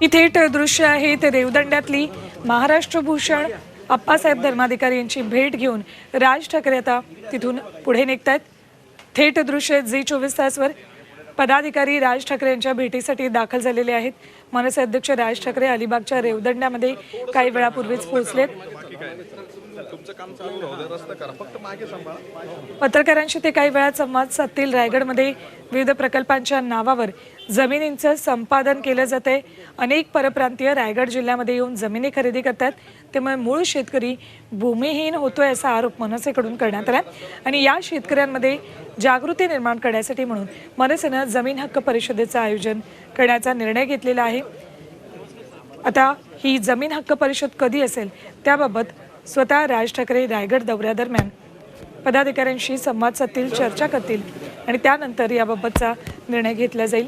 ही थेट दृश्य आहे ते रेवदंड्यातली महाराष्ट्र भूषण अप्पासाहेब धर्माधिकारी यांची भेट घेऊन राज ठाकरे आता तिथून पुढे निघत आहेत थेट दृश्य झी चोवीस तासवर. पदाधिकारी राज ठाकरे यांच्या भेटीसाठी दाखल झालेले आहेत. मनसे अध्यक्ष राज ठाकरे अलिबागच्या रेवदंड्यामध्ये काही वेळापूर्वीच पोहोचलेत. पत्रकारांशी ते काही वेळात संवाद साधतील. रायगडमध्ये विविध प्रकल्पांच्या नावावर जमिनींचं संपादन केलं जाते अनेक परप्रांतीय रायगड जिल्ह्यामध्ये येऊन जमिनी खरेदी करतात. त्यामुळे मूळ शेतकरी भूमिहीन होतोय असा आरोप मनसेकडून करण्यात आला आणि या शेतकऱ्यांमध्ये जागृती निर्माण करण्यासाठी म्हणून मनसेनं जमीन हक्क परिषदेचं आयोजन करण्याचा निर्णय घेतलेला आहे. आता ही जमीन हक्क परिषद कधी असेल त्याबाबत स्वतः राज ठाकरे रायगड दौऱ्यादरम्यान पदाधिकाऱ्यांशी संवाद साधतील चर्चा करतील आणि त्यानंतर याबाबतचा निर्णय घेतला जाईल.